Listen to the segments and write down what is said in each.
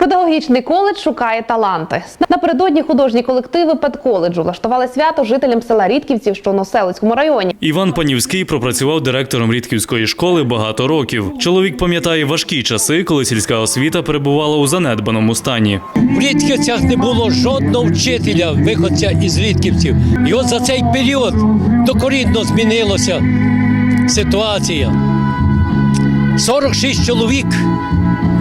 Педагогічний коледж шукає таланти. Напередодні художні колективи педколеджу влаштували свято жителям села Рідківців, що у Новоселицькому районі. Іван Панівський пропрацював директором Рідківської школи багато років. Чоловік пам'ятає важкі часи, коли сільська освіта перебувала у занедбаному стані. В Рідківцях не було жодного вчителя, виходця із Рідківців. І от за цей період докорінно змінилася ситуація. 46 чоловік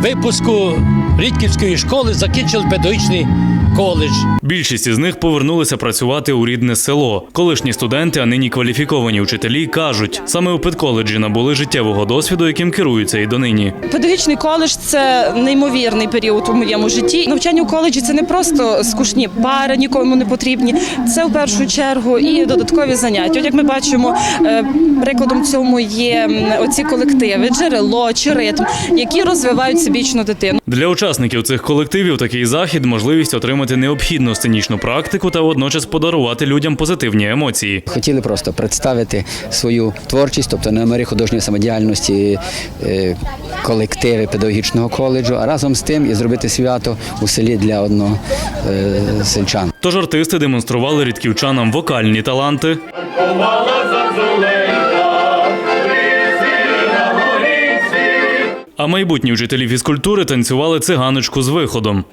випуску Рідківської школи закінчили педагогічний коледж. Більшість із них повернулися працювати у рідне село. Колишні студенти, а нині кваліфіковані вчителі, кажуть, саме у педколеджі набули життєвого досвіду, яким керуються і донині. Педагогічний коледж це неймовірний період у моєму житті. Навчання у коледжі це не просто скучні пари, нікому не потрібні. Це в першу чергу і додаткові заняття. От як ми бачимо, е, прикладом цьому є оці колективи, джерело чи ритм, які розвивають всебічну дитину. Для учасників цих колективів такий захід можливість отримати необхідну сценічну практику та водночас подарувати людям позитивні емоції. Хотіли просто представити свою творчість, тобто номери художньої самодіяльності, е, колективи педагогічного коледжу, а разом з тим і зробити свято у селі для одного е, сельчан. Тож артисти демонстрували рідківчанам вокальні таланти. Майбутні вчителі фізкультури танцювали циганочку з виходом.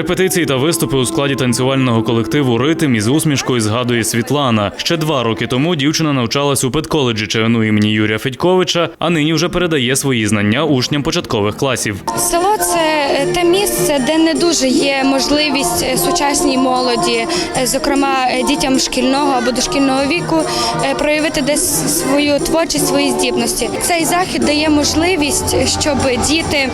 Репетиції та виступи у складі танцювального колективу Ритм із усмішкою згадує Світлана. Ще два роки тому дівчина навчалась у педколеджі ЧНУ імені Юрія Федьковича, а нині вже передає свої знання учням початкових класів. Село це е, те місце, де не дуже є можливість е, сучасній молоді, е, зокрема дітям шкільного або дошкільного віку, проявити десь свою творчість, свої здібності. Цей захід дає можливість, щоб діти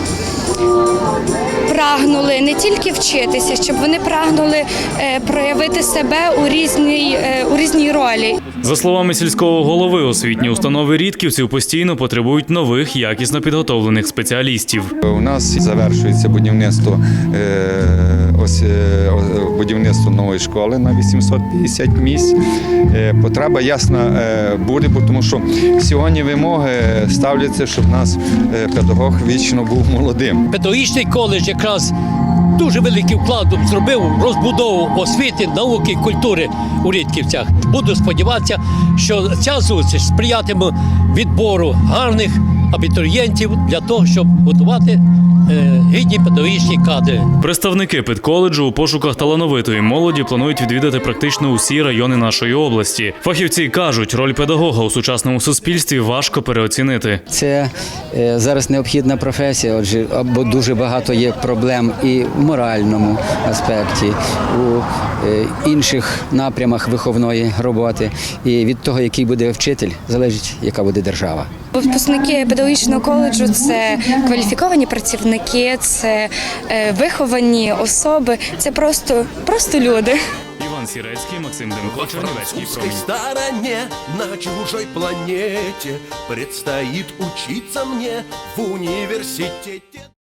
прагнули не тільки вчитися, щоб вони прагнули е, проявити себе у різній е, у різній ролі. За словами сільського голови, освітні установи рідківців постійно потребують нових якісно підготовлених спеціалістів. У нас завершується будівництво е, ось будівництво нової школи на 850 місць. Потреба ясна буде, бо тому що сьогодні вимоги ставляться, щоб у нас педагог вічно був молодим. Педагогічний коледж якраз дуже великий вклад зробив розбудову освіти, науки культури у Рідківцях. Буду сподіватися, що ця зустріч сприятиме відбору гарних абітурієнтів для того, щоб готувати е, гідні педагогічні кадри. Представники педколеджу у пошуках талановитої молоді планують відвідати практично усі райони нашої області. Фахівці кажуть, роль педагога у сучасному суспільстві важко переоцінити. Це е, зараз необхідна професія, отже, бо дуже багато є проблем і в моральному аспекті, у е, інших напрямах виховної роботи. І від того, який буде вчитель, залежить, яка буде держава. Випускники педагогічного коледжу це кваліфіковані працівники, це е, виховані особи, це просто, просто люди. Іван Сірецький, Максим Демко, Чернівецький старання, промінь. стороне на чужой планете Предстоит учиться мне в университете.